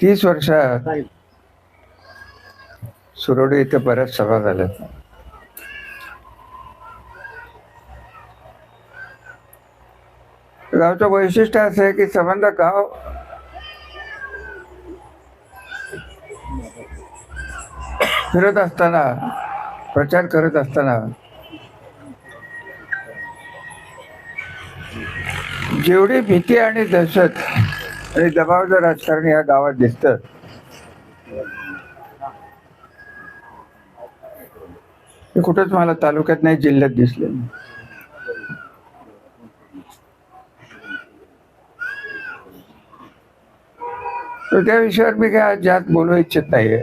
तीस वर्षात सुरोडी इथे बऱ्याच सभा झाल्यात. गावचं वैशिष्ट्य असं आहे की संबंध गाव फिरत असताना प्रचार करत असताना जेवढी भीती आणि दहशत आणि दबावचं राजकारण या गावात दिसतं. ते कुठंच मला तालुक्यात नाही जिल्ह्यात दिसले तर त्या विषयावर मी काय आज बोलू इच्छित नाहीये.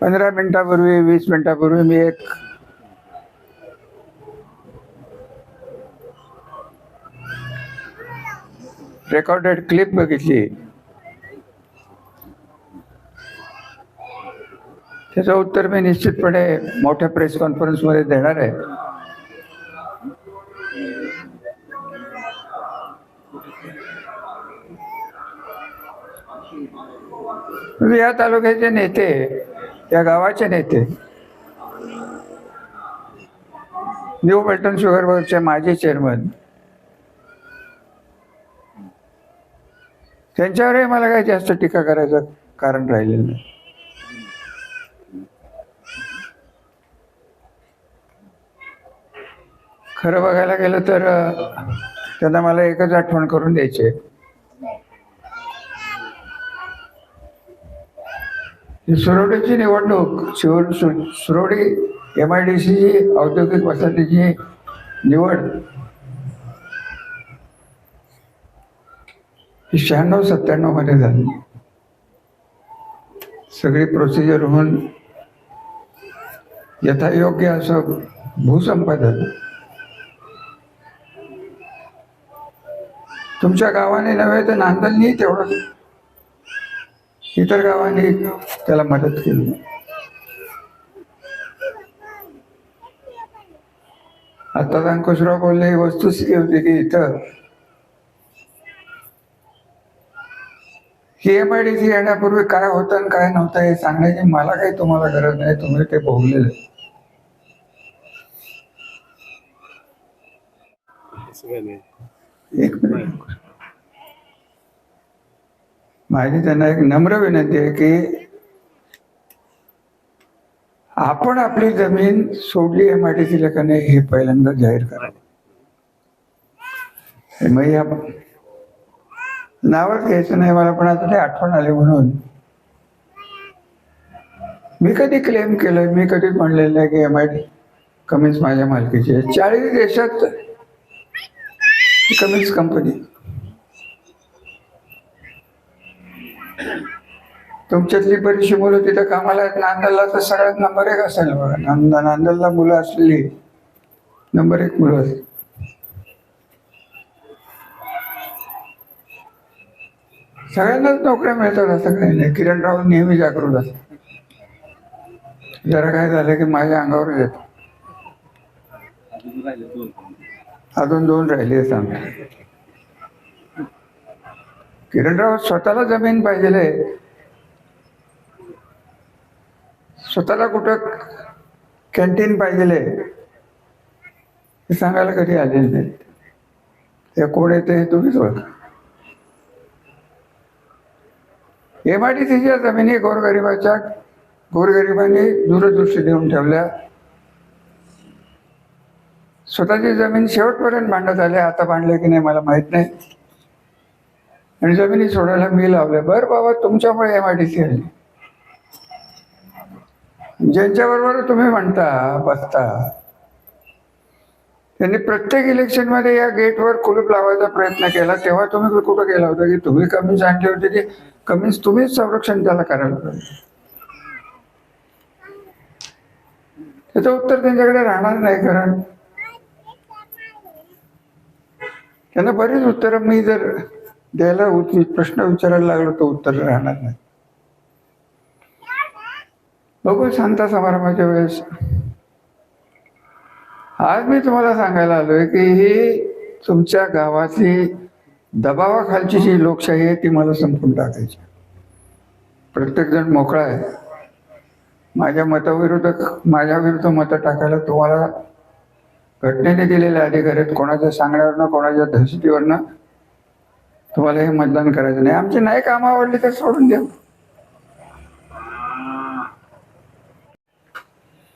पंधरा मिनिटापूर्वी वीस मिनिटापूर्वी मी एक रेकॉर्डेड क्लिप बघितली. त्याचं उत्तर मी निश्चितपणे मोठ्या प्रेस कॉन्फरन्समध्ये देणार आहे. म्हणजे या तालुक्याचे नेते या गावाचे नेते न्यू बल्टन शुगर वर्कचे माजी चेअरमन त्यांच्यावरही मला काही जास्त टीका करायचं कारण राहिलेलं नाही खरं बघायला गेलं तर त्यांना मला एकच आठवण करून द्यायची आहे. सुरवडीची निवडणूक शिव सु- सुरवडी एम आय डी सीची औद्योगिक वसाहतीची निवड ही शहाण्णव सत्त्याण्णवमध्ये झाली. सगळी प्रोसिजर होऊन यथायोग्य असं भूसंपादन. तुमच्या गावाने नव्हे तर नांदलनी तेवढं. इतर गावांनी त्याला मदत केली. आता अंकुशराव बोलले ही वस्तुस्थिती होती की इथं ही एम आय डी सी येण्यापूर्वी काय होतं आणि काय नव्हतं हे सांगण्याची मला काही तुम्हाला गरज नाही तुम्ही ते भोगलेलं. एक मिनिट. माझी त्यांना एक नम्र विनंती आहे की आपण आपली जमीन सोडली एम आय डी सीला का नाही हे पहिल्यांदा जाहीर करावं मग या नावच घ्यायचं नाही मला पण आता ते आठवण आली म्हणून. मी कधी क्लेम केलं? मी कधीच म्हणलेलं नाही की एम आय डी कमीच माझ्या मालकीची आहे. चाळीस देशात कमीच कंपनी तुमच्यातली बरीचशी मुलं तिथं कामाला आहेत. नांदलला तर सगळ्यात नंबर एक असेल बघा. नांद नांदलला मुलं असलेली नंबर एक मुलं असेल. सगळ्यांनाच नोकऱ्या मिळतात असं काही नाही. किरण राव नेहमी जागृत असतात. जरा काय झालं की माझ्या अंगावर येत. अजून दोन राहिले सांग. किरणराव स्वतःला जमीन पाहिजे. स्वतःला कुठं कॅन्टीन पाहिजे. हे सांगायला कधी आलेले नाहीत. हे कोण येते हे तुम्हीच ओळखा. एम आय डी सीच्या जमिनी गोरगरिबाच्या गोरगरिबांनी दूरदृष्टी देऊन ठेवल्या. स्वतःची जमीन शेवटपर्यंत मांडत आले आता मांडले की नाही मला माहीत नाही. आणि जमिनी सोडायला मी लावले. बरं बाबा तुमच्यामुळे एम आय डी सी आली. ज्यांच्याबरोबर तुम्ही म्हणता बसता त्यांनी प्रत्येक इलेक्शनमध्ये या गेटवर कुलूप लावायचा प्रयत्न केला. तेव्हा तुम्ही कुठं गेला होता की तुम्ही कमीच आणले होते की कमीच तुम्हीच संरक्षण त्याला करायला पाहिजे? त्याचं उत्तर त्यांच्याकडे राहणार नाही कारण त्यांना बरीच उत्तरं मी जर द्यायला प्रश्न विचारायला लागलो तर उत्तर राहणार नाही. बघू शांता समारंभाच्या वेळेस आज मी तुम्हाला सांगायला आलोय की ही तुमच्या गावातली दबावाखालची जी लोकशाही आहे ती मला संपून टाकायची प्रत्येकजण मोकळा आहे. माझ्या मताविरुद्ध माझ्या विरुद्ध मतं टाकायला तुम्हाला घटनेने दिलेले अधिकार आहेत. कोणाच्या सांगण्यावरनं कोणाच्या दहशतीवरनं तुम्हाला हे मतदान करायचं नाही. आमची नाही कामं आवडली तर सोडून द्या.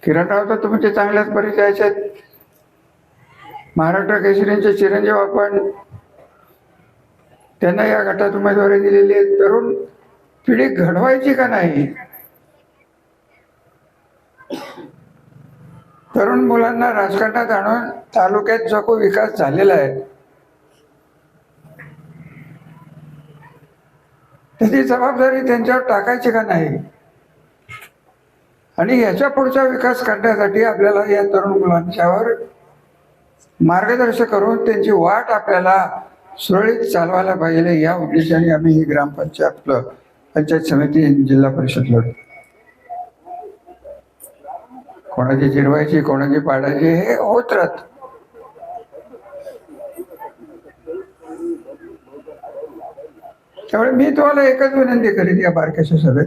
किरणराव तर तुमचे चांगल्याच परिचयाचे आहेत. महाराष्ट्र केसरींचे चिरंजीव आपण त्यांना या गटात उमेदवारी दिलेली आहे. तरुण पिढी घडवायची का नाही? तरुण मुलांना राजकारणात आणून तालुक्यात जो काही विकास झालेला आहे त्याची जबाबदारी त्यांच्यावर टाकायची का नाही? आणि याच्या पुढचा विकास करण्यासाठी आपल्याला या तरुण मुलांच्यावर मार्गदर्शन करून त्यांची वाट आपल्याला सुरळीत चालवायला पाहिजे. या उद्देशाने आम्ही ही ग्रामपंचायत आपलं पंचायत समिती जिल्हा परिषद लढतो कोणाची जिरवायची कोणाची पाडायची हे होत राहत त्यामुळे मी तुम्हाला एकच विनंती करीन या बारक्याच्या सभेत.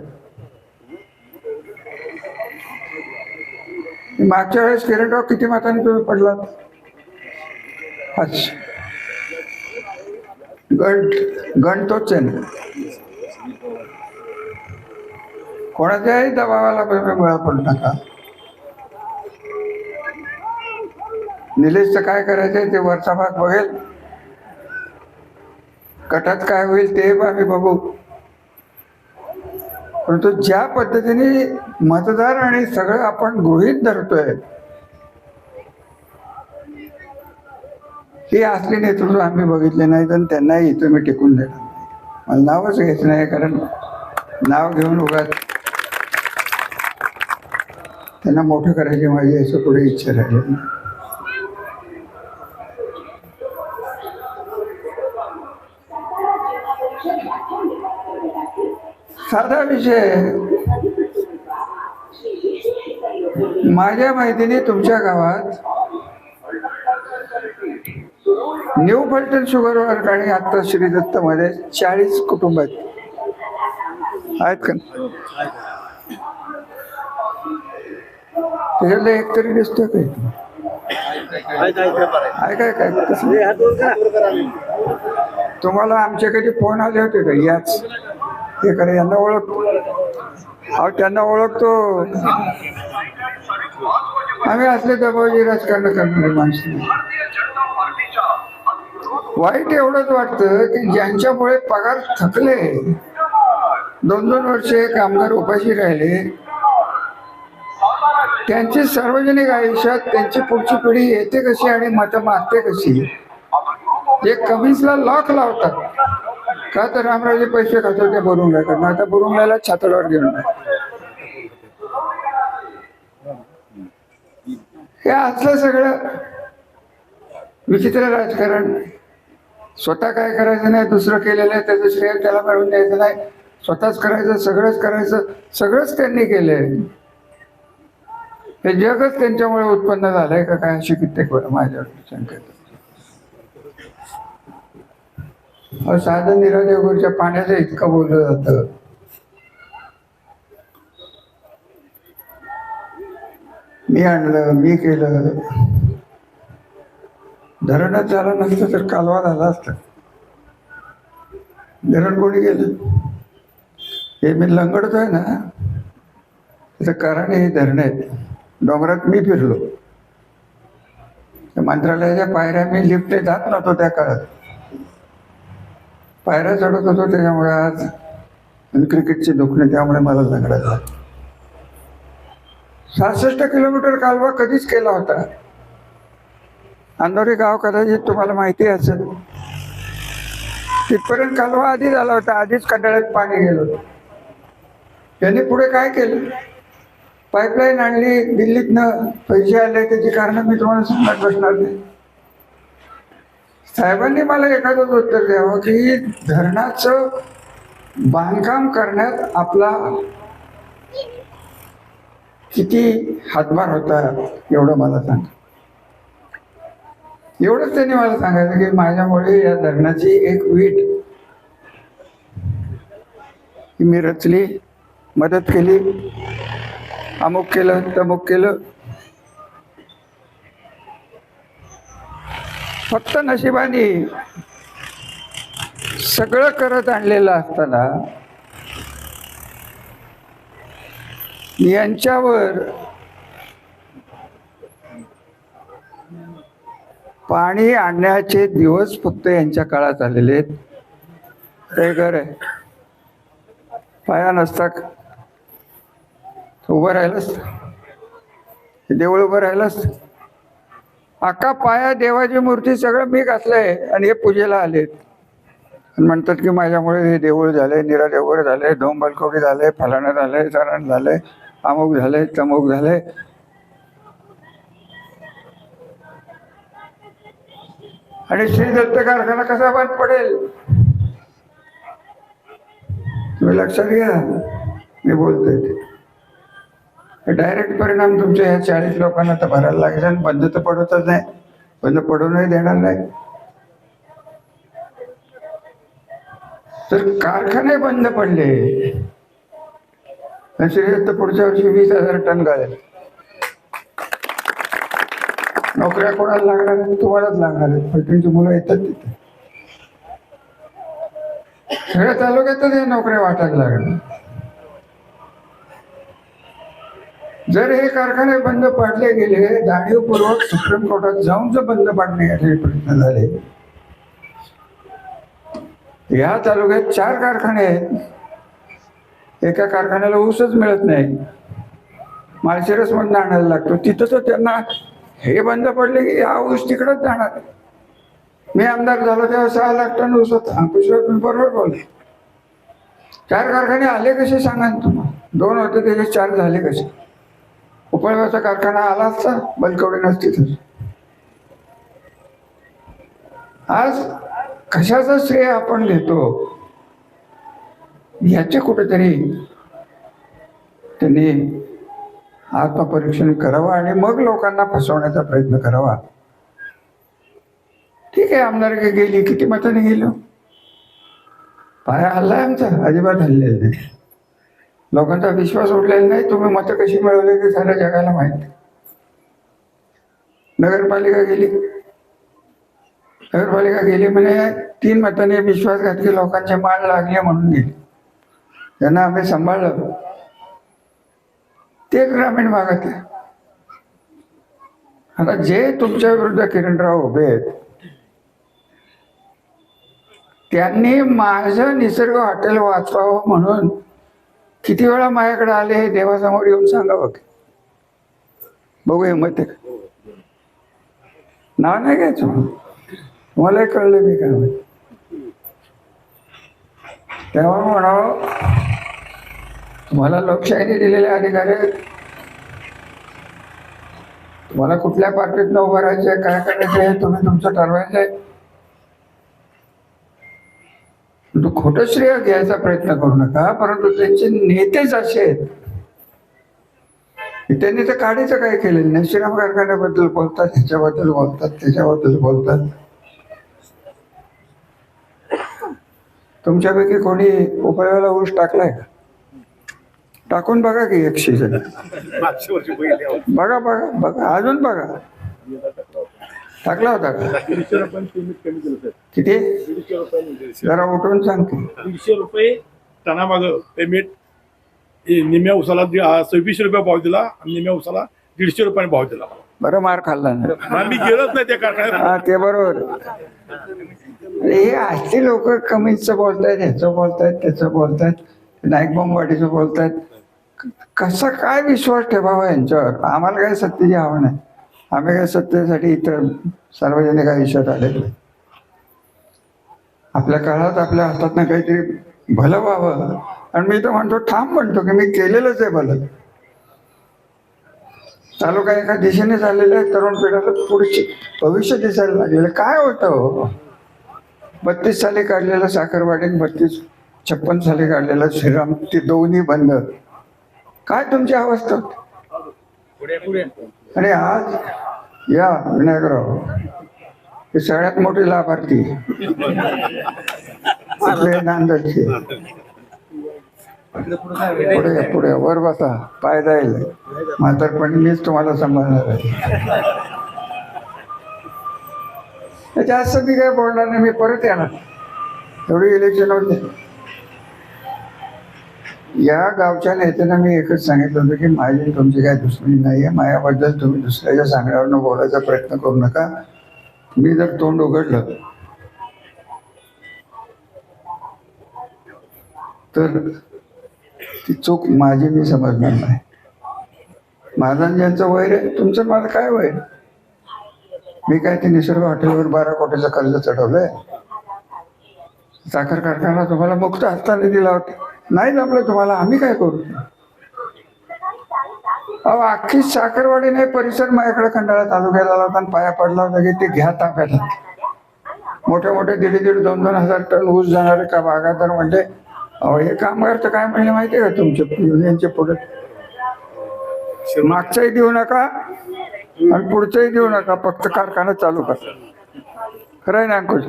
मागच्या वेळेस किरण किती मातांनी तुम्ही पडलात? अच्छा. गण गण तोच आहे ना कोणाच्याही दबावाला बळा पडू नका. निलेशचं काय करायचंय ते वरचा भाग बघेल. गटात काय होईल ते आम्ही बघू. परंतु ज्या पद्धतीने मतदार आणि सगळं आपण गृहीत धरतोय हे असले नेतृत्व आम्ही बघितले नाही तर त्यांनाही इथं मी टिकून देणार मला नावच घ्यायचं नाही कारण नाव घेऊन उगाच त्यांना मोठं करायची माझी असं पुढे इच्छा राहिली साधा विषय. माझ्या माहितीने तुमच्या गावात न्यू फलटण शुगर वर्क आणि आता श्री दत्त मध्ये चाळीस कुटुंब आहेत. आहेत का? त्याच्यातलं एक तरी दिसतोय काय आहे काय काय तुम्हाला आमच्या कधी फोन आले होते का? याच. हे करा यांना ओळखतो अहो त्यांना ओळखतो. आम्ही असले दबावजी राजकारण करणारे माणसं. वाईट एवढंच वाटतं की ज्यांच्यामुळे पगार थकले. दोन दोन वर्षे कामगार उपाशी राहिले. त्यांची सार्वजनिक आयुष्यात त्यांची पुढची पिढी येते कशी आणि मतं मागते कशी? जे कमीजला लॉक लावतात. का तर रामराजे पैसे खातो ते बुरुंगला आता राहिला छातडावर घेऊन हे असलं सगळं विचित्र राजकारण. स्वतः काय करायचं नाही दुसरं केलेलं आहे त्याचं श्रेय त्याला मिळवून द्यायचं नाही. स्वतःच करायचं सगळंच करायचं सगळंच त्यांनी केलंय. हे जगच त्यांच्यामुळे उत्पन्न झालंय का काय अशी कित्येक वेळा माझ्यावर शंका साधन अहो साधं पाण्याचं इतकं बोललं जातं. मी आणलं मी केलं. धरणच झाला नसतं तर कालवा झाला असता. धरण कोणी गेलं? हे मी लंगडतोय ना त्याचं कारण हे धरण आहेत. डोंगरात मी फिरलो. त्या मंत्रालयाच्या पायऱ्या मी लिफ्ट जात नव्हतो त्या काळात. पायऱ्या चढत होतो त्याच्यामुळे आज आणि क्रिकेटचे दुखणे त्यामुळे मला लंगडायला सहासष्ट किलोमीटर कालवा कधीच केला होता. अंदोरी गाव कदाचित तुम्हाला माहिती असेल तिथपर्यंत कालवा आधी झाला होता आधीच कंटाळ्यात पाणी गेलं होतं. त्यांनी पुढे काय केलं? पाईपलाईन आणली दिल्लीतनं पैसे आले त्याची कारणं मी तुम्हाला सांगत बसणार नाही. साहेबांनी मला एखादंच उत्तर द्यावं की धरणाचं बांधकाम करण्यात आपला किती हातभार होता एवढं मला सांग. एवढंच त्यांनी मला सांगायचं की माझ्यामुळे या धरणाची एक वीट मी रचली मदत केली अमुक केलं तमुक केलं. फक्त नशिबाने सगळं करत आणलेलं असताना यांच्यावर पाणी आणण्याचे दिवस फक्त यांच्या काळात आलेले आहेत. हे घर आहे. पाया नसता. उभं राहिलास. देऊळ उभं राहिलास. अका पाया देवाची मूर्ती सगळं मी घातलंय आणि हे पूजेला आलेत. आणि म्हणतात की माझ्यामुळे हे देऊळ झाले निरा देऊळ झाले डोंब बलकोबी झाले फलाणं झाले सरण झाले अमुक झाले तमुक झाले आणि श्री दत्त कारखाना कसा बंद पडेल? तुम्ही लक्षात घ्या. मी बोलतोय ते. डायरेक्ट परिणाम तुमच्या ह्या चाळीस लोकांना तर भरायला लागेल आणि बंद तर पडतच नाही. बंद पडूनही देणार नाही. तर कारखाने बंद पडले. आणि श्रीदत्त पुढच्या वर्षी वीस हजार टन गाळेल. नोकऱ्या कोणाला लागणार आहेत तुम्हालाच लागणार आहेत. तुमची मुलं येतात तिथे. सगळ्या तालुक्यातच हे नोकऱ्या वाटायला लागणार. जर हे कारखाने बंद पाडले गेले जाणीवपूर्वक सुप्रीम कोर्टात जाऊन जर बंद पाडण्याचे प्रयत्न झाले या तालुक्यात चार कारखाने आहेत. एका कारखान्याला ऊसच मिळत नाही. माळशिरसमधून आणायला लागतो. तिथं तर त्यांना हे बंद पडले की हा ऊस तिकडंच जाणार. मी आमदार झालो तेव्हा सहा लाख टन ऊस होता. अंकुशराव बरोबर बोलले. चार कारखाने आले कसे सांगा तुम्हाला दोन होते त्याचे चार झाले कसे? उपळवाचा कारखाना आला असता बलकवडी नसती तर. आज कशाचं श्रेय आपण घेतो? याचे कुठेतरी त्यांनी आत्मपरीक्षण करावं आणि मग लोकांना फसवण्याचा प्रयत्न करावा. ठीक आहे आमदार गेली किती मताने गेलो? पाया हल्लाय आमचा अजिबात हल्लेला नाही. लोकांचा विश्वास उठलेला नाही तुम्ही मतं कशी मिळवली ते साऱ्या जगाला माहीत. नगरपालिका गेली. नगरपालिका गेली म्हणे तीन मतांनी विश्वासघात की लोकांचे माळ लागले म्हणून गेली. त्यांना आम्ही सांभाळलं. ते ग्रामीण भागात आहे आता जे तुमच्या विरुद्ध किरणराव उभे आहेत त्यांनी माझं निसर्ग हॉटेल वाचवावं म्हणून किती वेळा माझ्याकडे आले हे देवासमोर येऊन सांगावं की बघू हिंमत आहे का? नाव नाही घ्यायचं मग. तुम्हालाही कळलं मी काय तेव्हा म्हणावं तुम्हाला लोकशाहीने दिलेले अधिकार आहेत तुम्हाला कुठल्या पार्टीत उभं राहायचं काय करायचं आहे तुम्ही तुमचं ठरवायचं आहे तू खोटं श्रेय घ्यायचा प्रयत्न करू नका परंतु त्यांचे नेतेच असे आहेत त्यांनी तर काढीचं काय केलेलं नाही. श्रीराम कारखान्याबद्दल बोलतात ह्याच्याबद्दल बोलतात त्याच्याबद्दल बोलतात. तुमच्यापैकी कोणी उपयोगाला ऊस टाकलाय का? टाकून बघा की एक सीझन मागच्या वर्षी बघितले बघा बघा बघा. अजून बघा. टाकला होता का? किती? जरा उठून सांगते दीडशे रुपये टनामाग पेमेंट निम्या उसाला सव्वीसशे रुपये भाव दिला आणि निम्या उसाला दीडशे रुपयाने भाव दिला. बरं मार खाल्ला ना. आम्ही गेलोच नाही त्या कारखान्यात. हा ते बरोबर. अरे हे असले लोक कमीचं बोलतायत ह्याचं बोलतायत त्याचं बोलतायत नाईक बोंबाडीचं बोलतायत. कसा काय विश्वास ठेवावा यांच्यावर? आम्हाला काय सत्तेची हवं नाही. आम्ही काय सत्तेसाठी इतर सार्वजनिक आयुष्यात आले नाही. आपल्या काळात आपल्या हातातनं काहीतरी भलं व्हावं. आणि मी तर म्हणतो ठाम म्हणतो की मी केलेलंच आहे भलं. तालुका एका दिशेने झालेलं आहे तरुण पिढ्याला पुढचे भविष्य दिसायला लागलेलं. काय होतं हो? बत्तीस साली काढलेलं साखरवाडी बत्तीस छप्पन साली काढलेलं श्रीराम ते दोन्ही बंद. काय तुमची अवस्था? आणि आज? या विनायकराव. हे सगळ्यात मोठे लाभार्थी. आपले नांदेडचे पुढे पुढे वर बसा. पाय जाईल. म्हातारपणी मीच तुम्हाला सांभाळणार आहे. जास्त मी काय बोलणार नाही मी परत येणार. एवढी इलेक्शन होते. या गावच्या नेत्यांना मी एकच सांगितलं होतं की माझी तुमची काय दुश्मनी नाही आहे माझ्याबद्दल तुम्ही दुसऱ्याच्या सांगण्यावरनं बोलायचा प्रयत्न करू नका. मी जर तोंड उघडलं तर ती चूक माझी मी समजणार नाही. महाराजांचं वैर आहे. तुमचं मला माझं काय वैर? मी काय ते निसर्ग हॉटेलवर बारा कोटीचं कर्ज चढवलंय? साखर कारखाना तुम्हाला मुक्त हस्ताने दिला होता. नाही जमलं तुम्हाला आम्ही काय करू? अहो अख्खी साखरवाडी नाही परिसर माझ्याकडे खंडाळा तालुक्याला आला होता पाया पडला होता की ते घ्या ताब्यात मोठे मोठे दीड दीड दोन दोन हजार टन ऊस जाणारे का बागायतदार म्हणले अहो हे कामगार तर काय म्हणले माहिती आहे का तुमचे? युनियनचे पुढे. मागचंही देऊ नका आणि पुढचंही देऊ नका फक्त कारखाना चालू करा. खरं आहे ना अंकुश?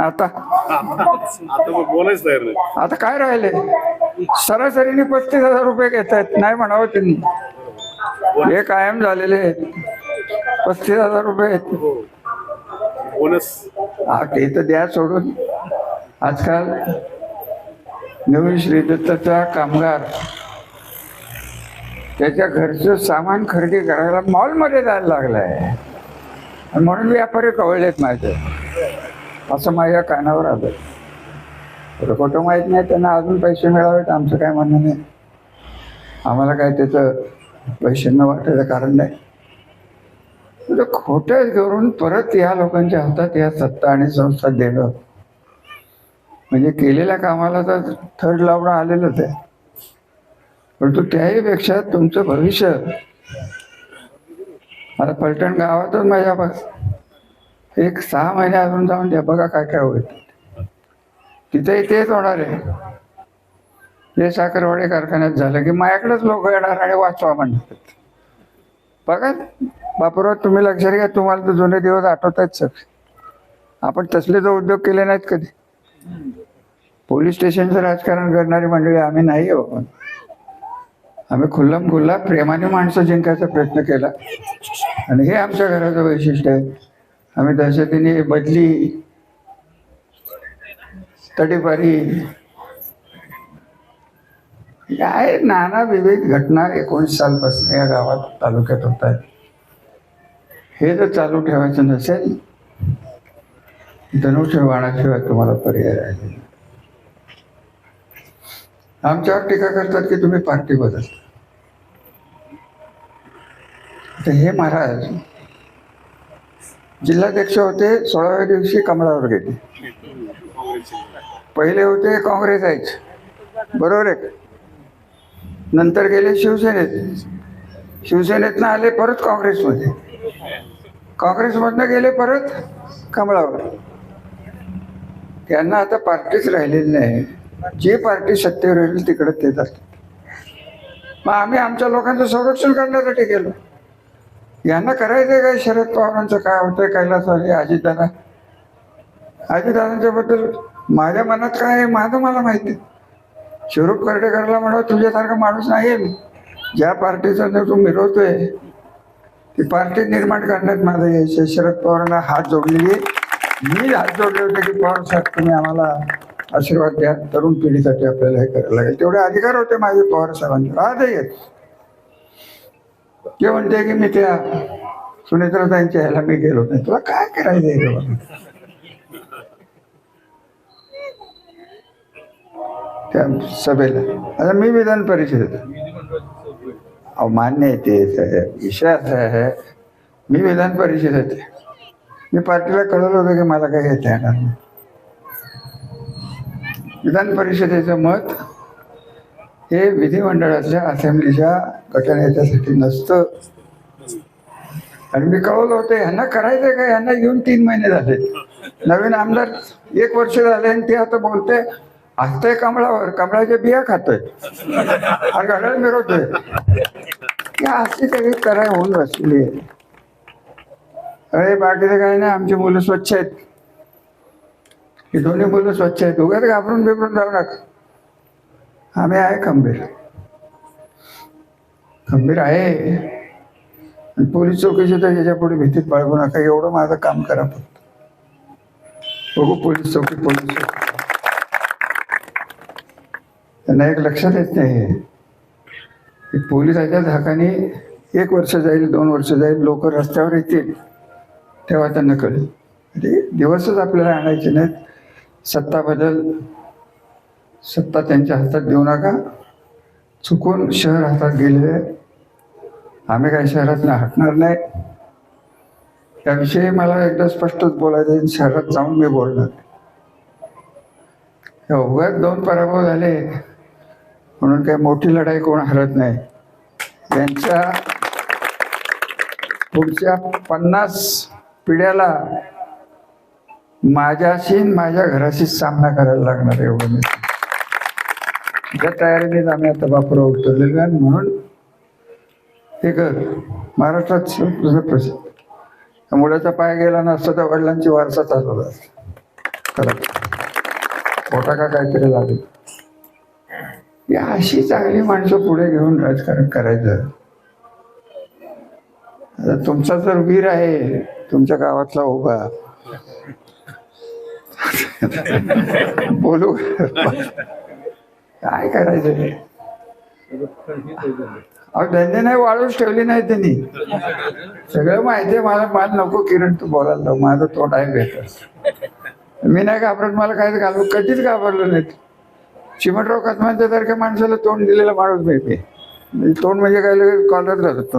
आता. आता मग बोलायच तयार नाही आता काय राहिले? सरासरीने पस्तीस हजार रुपये घेत आहेत नाही म्हणावं त्यांनी. हे कायम झालेले आहेत. पस्तीस हजार रुपये आहेत. बोनस. हा ते तर द्या सोडून. आजकाल नवीन श्रीदत्ताचा कामगार त्याच्या घरचं सामान खरेदी करायला मॉलमध्ये जायला लागलाय. म्हणून व्यापारी कवळलेत माझे. असं माझ्या कानावर आलं. खरं खोटं माहीत नाही त्यांना अजून पैसे मिळावेत आमचं काय म्हणणं नाही. आम्हाला काय त्याचं पैसे न वाटायचं कारण नाही. तुझं खोटं करून परत या लोकांच्या हातात या सत्ता आणि संस्था देणं. म्हणजे केलेल्या कामाला तर थर्ड लावणं आलेलंच आहे. परंतु त्याही पेक्षा तुमचं भविष्य आता पलटण गावातच माझ्या एक सहा महिने अजून जाऊन द्या बघा काय काय होईल. तिथेही तेच होणार आहे. जे साखरवाडी कारखान्यात झालं की माझ्याकडेच लोक येणार आणि वाचवा म्हणतात. बघा बापूराव तुम्ही लक्षात घ्या तुम्हाला तर जुने दिवस आठवत आहेत सग आपण तसले तर उद्योग केले नाहीत कधी. पोलीस स्टेशनचं राजकारण करणारी मंडळी आम्ही नाही हो पण. आम्ही खुल्लम खुल्ला प्रेमाने माणसं जिंकायचा प्रयत्न केला. आणि हे आमच्या घराचं वैशिष्ट्य आहे. आम्ही दहशतीने बदली. तडीपारी काय नाना विविध घटना एकोणीस सालपासून या गावात तालुक्यात होत आहेत. हे जर चालू ठेवायचं नसेल धनुष्य वाणाशिवाय तुम्हाला पर्याय राहिले. आमच्यावर टीका करतात की तुम्ही पार्टी बदलता तर हे महाराज जिल्हाध्यक्ष होते सोळाव्या दिवशी कमळावर गेले. पहिले होते काँग्रेस बरोबर आहे नंतर गेले शिवसेनेत. शिवसेनेतनं आले परत काँग्रेसमध्ये. काँग्रेसमधनं गेले परत कमळावर. त्यांना आता पार्टीच राहिलेली नाही. जी पार्टी सत्तेवर राहील तिकडे ते जातात मग आम्ही आमच्या लोकांचं संरक्षण करण्यासाठी गेलो. यांना करायचं काय? शरद पवारांचं काय होतंय कैलासवारी अजितदादा? अजितदादांच्या बद्दल माझ्या मनात काय आहे माझं मला माहिती आहे. शिवरूप कर्डेकरला म्हणा तुझ्यासारखा माणूस नाही आहे मी. ज्या पार्टीचा जर तू मिरवतोय ती पार्टी निर्माण करण्यात माझं यश आहे. शरद पवारांना हात जोडलेली मी हात जोडले होते की पवार साहेब तुम्ही आम्हाला आशीर्वाद द्या. तरुण पिढीसाठी आपल्याला हे करायला लागेल. तेवढे अधिकार होते माझे पवार साहेबांचे. आजही आहेत. ते म्हणते की मी त्या सुनेत्राताईंच्या ह्याला मी गेलो नाही. तुला काय करायचं त्या सभेला. आता मी विधान परिषदेत. अहो मान्य आहे ते साहेब. विषय असा आहे. मी विधान परिषदेत होते मी पार्टीला कळवलं होतं की मला काही येता येणार नाही. विधान परिषदेचं मत हे विधिमंडळाच्या असेंब्लीच्या गटनेत्यासाठी नसतं. आणि मी कळवलं होतं ह्यांना करायचं का? ह्यांना येऊन तीन महिने झाले. नवीन आमदार एक वर्ष झाले आणि ते आता बोलते असतंय कमळावर कमळाच्या बिया खातोय. आणि घड्याळ मिरवतोय. या अशी सगळी कराय होऊन बसली अरे बाकीचं काय नाही आमची मुलं स्वच्छ आहेत. ही दोन्ही मुलं स्वच्छ आहेत. उगाच घाबरून बिबरून जाऊ नका. आम्ही आहे खंबीर खंबीर आहे आणि पोलीस चौकशी तर याच्यापुढे भीतीत बाळगू नका एवढं माझं काम करा फक्त. बघू पोलीस चौकी पोलीस चौकी. त्यांना एक लक्षात येत नाही. की पोलिसाच्या धाकाने एक वर्ष जाईल दोन वर्ष जाईल लोक रस्त्यावर येतील तेव्हा त्यांना कळेल. म्हणजे दिवसच आपल्याला आणायचे नाहीत. सत्ता बदल सत्ता त्यांच्या हातात देऊ नका. चुकून शहर हातात गेलेले आहे. आम्ही काही शहरात हटणार नाही. त्याविषयी मला एकदा स्पष्टच बोलायचं आहे. शहरात जाऊन मी बोलणार. हे उगाच दोन पराभव झाले. म्हणून काही मोठी लढाई कोण हरत नाही. यांच्या पुढच्या पन्नास पिढ्याला माझ्याशी माझ्या घराशी सामना करायला लागणार आहे एवढं मी ज्या तयारीनेच आम्ही आता बापूराव उतरलेलो आणि म्हणून हे कर महाराष्ट्रात तुझं प्रसिद्ध. त्या मुलाचा पाय गेला नसता तर वडिलांची वारसा चालवला असता. खरं. मोठा का काहीतरी लागेल. या अशी चांगली माणसं पुढे घेऊन राजकारण करायचं. आता तुमचा जर वीर आहे तुमच्या गावातला उभा. बोलू काय करायचं अहो धंदे नाही वाळूच ठेवली नाही त्यांनी. सगळं माहिती आहे मला. मान नको किरण तू बोलायला लाव. माझं तोंड आहे बेटर मी नाही घाबरत. मला काहीच घालू कधीच घाबरलो नाही. चिमटराव कदमांच्या सारख्या माणसाला तोंड दिलेला माणूस नाही तोंड म्हणजे काय लगेच कॉलर धरत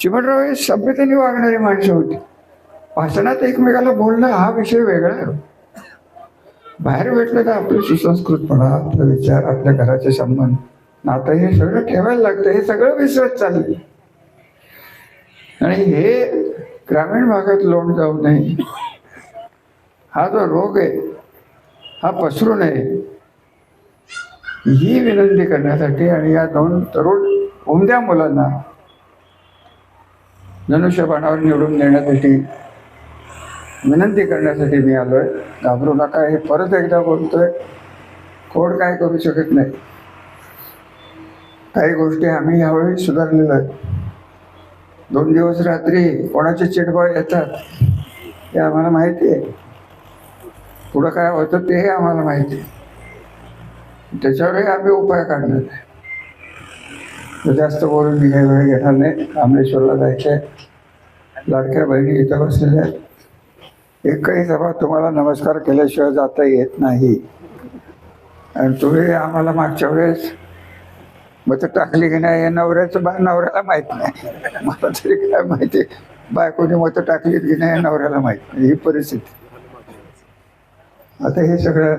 चिमटराव हे सभ्यतेने वागणारी माणसं होती. भाषणात एकमेकाला बोलणं हा विषय वेगळा आहे. बाहेर भेटलं तर आपलं सुसंस्कृतपणा आपला विचार आपल्या घराचे संबंध. नातं हे सगळं ठेवायला लागतं हे सगळं विसरत चाललं आणि हे ग्रामीण भागात लोण जाऊ नये. हा जो रोग आहे हा पसरू नये. ही विनंती करण्यासाठी आणि या दोन तरुण उमद्या मुलांना धनुष्यबाणावर निवडून देण्यासाठी विनंती करण्यासाठी मी आलोय. घाबरू नका हे परत एकदा बोलतोय. कोण काय करू शकत नाही. काही गोष्टी आम्ही यावेळी सुधारलेल्या आहेत. दोन दिवस रात्री कोणाचे चिडबाव येतात हे आम्हाला माहिती आहे. पुढं काय होतं तेही आम्हाला माहिती आहे. त्याच्यावरही आम्ही उपाय काढणार आहे. जास्त बोलून मी काही वेळ घेणार नाही. कामलेश्वरला आहे लाडक्या बहिणी इथं बसलेल्या आहेत. एकही सभा तुम्हाला नमस्कार केल्याशिवाय जाता येत नाही. आणि तुम्ही आम्हाला मागच्या वेळेस मग टाकली की नाही नवऱ्याचं बा नवऱ्याला माहीत नाही. मला तरी काय माहिती बायकोने मतं टाकलीत की नाही नवऱ्याला माहीत नाही. ही परिस्थिती. आता हे सगळं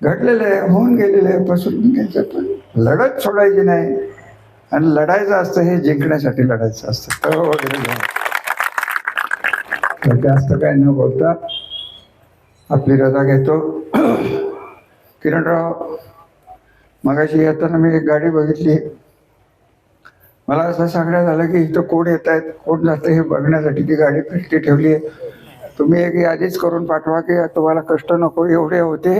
घडलेलं आहे होऊन गेलेलं आहे पसरून घ्यायचं पण लढत सोडायची नाही. आणि लढायचं असतं हे जिंकण्यासाठी लढायचं असतं. तर वगैरे जास्त काय न बोलता आपली रजा घेतो. किरणराव मगाशी येताना मी एक गाडी बघितली. मला असं सांगण्यात आलं की इथं कोण येत आहेत कोण जातं हे बघण्यासाठी ती गाडी फिरती ठेवली आहे. तुम्ही एक यादीच करून पाठवा की तुम्हाला कष्ट नको एवढे होते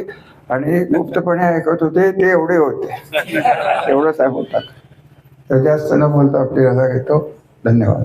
आणि गुप्तपणे ऐकत होते ते एवढे होते. एवढं आहे टाक तर जास्त न बोलता आपली रजा घेतो. धन्यवाद.